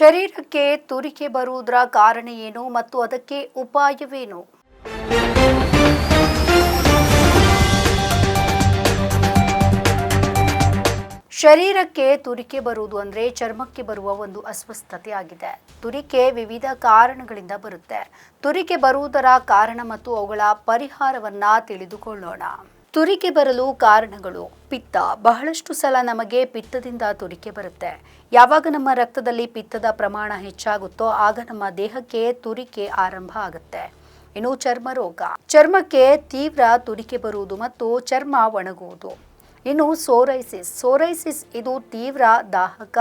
ಶರೀರಕ್ಕೆ ತುರಿಕೆ ಬರುವುದರ ಕಾರಣ ಏನು ಮತ್ತು ಅದಕ್ಕೆ ಉಪಾಯವೇನು? ಶರೀರಕ್ಕೆ ತುರಿಕೆ ಬರುವುದು ಅಂದರೆ ಚರ್ಮಕ್ಕೆ ಬರುವ ಒಂದು ಅಸ್ವಸ್ಥತೆ ಆಗಿದೆ. ತುರಿಕೆ ವಿವಿಧ ಕಾರಣಗಳಿಂದ ಬರುತ್ತೆ. ತುರಿಕೆ ಬರುವುದರ ಕಾರಣ ಮತ್ತು ಅವುಗಳ ಪರಿಹಾರವನ್ನ ತಿಳಿದುಕೊಳ್ಳೋಣ. ತುರಿಕೆ ಬರಲು ಕಾರಣಗಳು. ಪಿತ್ತ. ಬಹಳಷ್ಟು ಸಲ ನಮಗೆ ಪಿತ್ತದಿಂದ ತುರಿಕೆ ಬರುತ್ತೆ. ಯಾವಾಗ ನಮ್ಮ ರಕ್ತದಲ್ಲಿ ಪಿತ್ತದ ಪ್ರಮಾಣ ಹೆಚ್ಚಾಗುತ್ತೋ ಆಗ ನಮ್ಮ ದೇಹಕ್ಕೆ ತುರಿಕೆ ಆರಂಭ ಆಗುತ್ತೆ. ಇನ್ನು ಚರ್ಮ ರೋಗ. ಚರ್ಮಕ್ಕೆ ತೀವ್ರ ತುರಿಕೆ ಬರುವುದು ಮತ್ತು ಚರ್ಮ ಒಣಗುವುದು. ಇನ್ನು ಸೋರೈಸಿಸ್. ಸೋರೈಸಿಸ್ ಇದು ತೀವ್ರ ದಾಹಕ,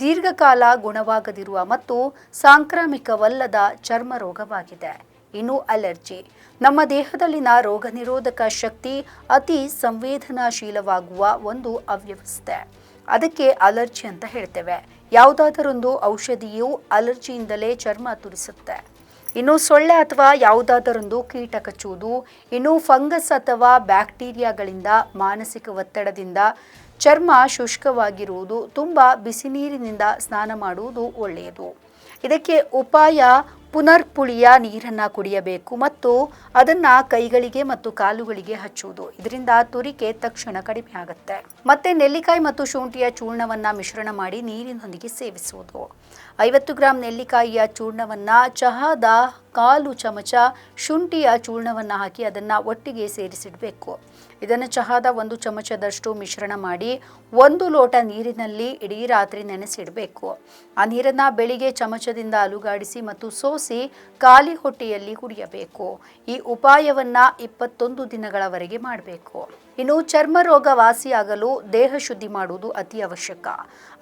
ದೀರ್ಘಕಾಲ ಗುಣವಾಗದಿರುವ ಮತ್ತು ಸಾಂಕ್ರಾಮಿಕವಲ್ಲದ ಚರ್ಮ ರೋಗವಾಗಿದೆ. ಇನ್ನು ಅಲರ್ಜಿ. ನಮ್ಮ ದೇಹದಲ್ಲಿನ ರೋಗ ನಿರೋಧಕ ಶಕ್ತಿ ಅತಿ ಸಂವೇದನಾಶೀಲವಾಗುವ ಒಂದು ಅವ್ಯವಸ್ಥೆ. ಅದಕ್ಕೆ ಅಲರ್ಜಿ ಅಂತ ಹೇಳ್ತೇವೆ. ಯಾವುದಾದರೊಂದು ಔಷಧಿಯು ಅಲರ್ಜಿಯಿಂದಲೇ ಚರ್ಮ ತುರಿಸುತ್ತೆ. ಇನ್ನು ಸೊಳ್ಳೆ ಅಥವಾ ಯಾವುದಾದರೊಂದು ಕೀಟ ಕಚ್ಚುವುದು ಇನ್ನು ಫಂಗಸ್ ಅಥವಾ ಬ್ಯಾಕ್ಟೀರಿಯಾಗಳಿಂದ ಮಾನಸಿಕ ಒತ್ತಡದಿಂದ ಚರ್ಮ ಶುಷ್ಕವಾಗಿರುವುದು ತುಂಬ ಬಿಸಿ ನೀರಿನಿಂದ ಸ್ನಾನ ಮಾಡುವುದು ಒಳ್ಳೆಯದು. ಇದಕ್ಕೆ ಉಪಾಯ ಪುನರ್ಪುಳಿಯ ನೀರನ್ನು ಕುಡಿಯಬೇಕು ಮತ್ತು ಅದನ್ನು ಕೈಗಳಿಗೆ ಮತ್ತು ಕಾಲುಗಳಿಗೆ ಹಚ್ಚುವುದು. ಇದರಿಂದ ತುರಿಕೆ ತಕ್ಷಣ ಕಡಿಮೆ ಆಗುತ್ತೆ. ಮತ್ತೆ ನೆಲ್ಲಿಕಾಯಿ ಮತ್ತು ಶುಂಠಿಯ ಚೂರ್ಣವನ್ನು ಮಿಶ್ರಣ ಮಾಡಿ ನೀರಿನೊಂದಿಗೆ ಸೇವಿಸುವುದು. ಐವತ್ತು ಗ್ರಾಂ ನೆಲ್ಲಿಕಾಯಿಯ ಚೂರ್ಣವನ್ನು ಚಹಾದ ಕಾಲು ಚಮಚ ಶುಂಠಿಯ ಚೂರ್ಣವನ್ನು ಹಾಕಿ ಅದನ್ನು ಒಟ್ಟಿಗೆ ಸೇರಿಸಿಡಬೇಕು. ಇದನ್ನು ಚಹಾದ ಒಂದು ಚಮಚದಷ್ಟು ಮಿಶ್ರಣ ಮಾಡಿ ಒಂದು ಲೋಟ ನೀರಿನಲ್ಲಿ ಇಡೀ ರಾತ್ರಿ ನೆನೆಸಿಡಬೇಕು. ಆ ನೀರನ್ನು ಬೆಳಿಗ್ಗೆ ಚಮಚದಿಂದ ಅಲುಗಾಡಿಸಿ ಮತ್ತು ಸೋಸಿ ಖಾಲಿ ಹೊಟ್ಟೆಯಲ್ಲಿ ಕುಡಿಯಬೇಕು. ಈ ಉಪಾಯವನ್ನ ಇಪ್ಪತ್ತೊಂದು ದಿನಗಳವರೆಗೆ ಮಾಡಬೇಕು. ಇನ್ನು ಚರ್ಮ ರೋಗ ವಾಸಿಯಾಗಲು ದೇಹ ಶುದ್ಧಿ ಮಾಡುವುದು ಅತಿ ಅವಶ್ಯಕ.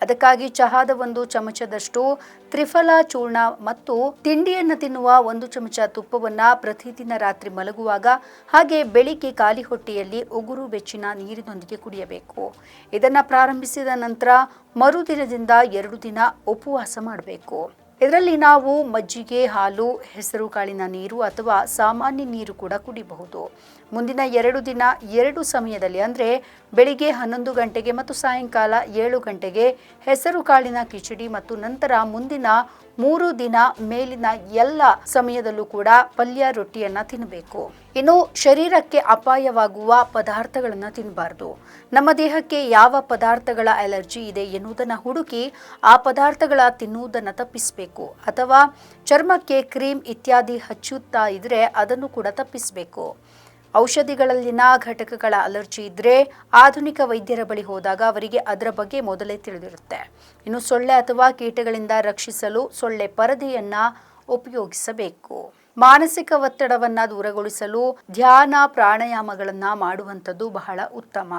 ಅದಕ್ಕಾಗಿ ಚಹಾದ ಒಂದು ಚಮಚದಷ್ಟು ತ್ರಿಫಲ ಚೂರ್ಣ ಮತ್ತು ತಿಂಡಿಯನ್ನು ತಿನ್ನುವ ಒಂದು ಚಮಚ ತುಪ್ಪವನ್ನ ಪ್ರತಿದಿನ ರಾತ್ರಿ ಮಲಗುವಾಗ ಹಾಗೆ ಬೆಳಿಗ್ಗೆ ಖಾಲಿ ಹೊಟ್ಟೆಯಲ್ಲಿ ಉಗುರು ಬೆಚ್ಚಿನ ನೀರಿನೊಂದಿಗೆ ಕುಡಿಯಬೇಕು. ಇದನ್ನ ಪ್ರಾರಂಭಿಸಿದ ನಂತರ ಮರುದಿನದಿಂದ ಎರಡು ದಿನ ಉಪವಾಸ ಮಾಡಬೇಕು. ಇದರಲ್ಲಿ ನಾವು ಮಜ್ಜಿಗೆ, ಹಾಲು, ಹೆಸರು ಕಾಳಿನ ನೀರು ಅಥವಾ ಸಾಮಾನ್ಯ ನೀರು ಕೂಡ ಕುಡಿಬಹುದು. ಮುಂದಿನ ಎರಡು ದಿನ ಎರಡು ಸಮಯದಲ್ಲಿ ಅಂದರೆ ಬೆಳಿಗ್ಗೆ ಹನ್ನೊಂದು ಗಂಟೆಗೆ ಮತ್ತು ಸಾಯಂಕಾಲ ಏಳು ಗಂಟೆಗೆ ಹೆಸರು ಕಾಳಿನ ಕಿಚಡಿ ಮತ್ತು ನಂತರ ಮುಂದಿನ ಮೂರು ದಿನ ಮೇಲಿನ ಎಲ್ಲ ಸಮಯದಲ್ಲೂ ಕೂಡ ಪಲ್ಯ ರೊಟ್ಟಿಯನ್ನ ತಿನ್ನಬೇಕು ಇನ್ನು ಶರೀರಕ್ಕೆ ಅಪಾಯವಾಗುವ ಪದಾರ್ಥಗಳನ್ನು ತಿನ್ನಬಾರ್ದು ನಮ್ಮ ದೇಹಕ್ಕೆ ಯಾವ ಪದಾರ್ಥಗಳ ಅಲರ್ಜಿ ಇದೆ ಎನ್ನುವುದನ್ನು ಹುಡುಕಿ ಆ ಪದಾರ್ಥಗಳ ತಿನ್ನುವುದನ್ನು ತಪ್ಪಿಸಬೇಕು. ಅಥವಾ ಚರ್ಮಕ್ಕೆ ಕ್ರೀಮ್ ಇತ್ಯಾದಿ ಹಚ್ಚುತ್ತಾ ಇದ್ರೆ ಅದನ್ನು ಕೂಡ ತಪ್ಪಿಸಬೇಕು. ಔಷಧಿಗಳಲ್ಲಿನ ಘಟಕಗಳ ಅಲರ್ಜಿ ಇದ್ದರೆ ಆಧುನಿಕ ವೈದ್ಯರ ಬಳಿ ಹೋದಾಗ ಅವರಿಗೆ ಅದರ ಬಗ್ಗೆ ಮೊದಲೇ ತಿಳಿದಿರುತ್ತೆ. ಇನ್ನು ಸೊಳ್ಳೆ ಅಥವಾ ಕೀಟಗಳಿಂದ ರಕ್ಷಿಸಲು ಸೊಳ್ಳೆ ಪರದೆಯನ್ನ ಉಪಯೋಗಿಸಬೇಕು. ಮಾನಸಿಕ ಒತ್ತಡವನ್ನ ದೂರಗೊಳಿಸಲು ಧ್ಯಾನ ಪ್ರಾಣಾಯಾಮಗಳನ್ನ ಮಾಡುವಂಥದ್ದು ಬಹಳ ಉತ್ತಮ.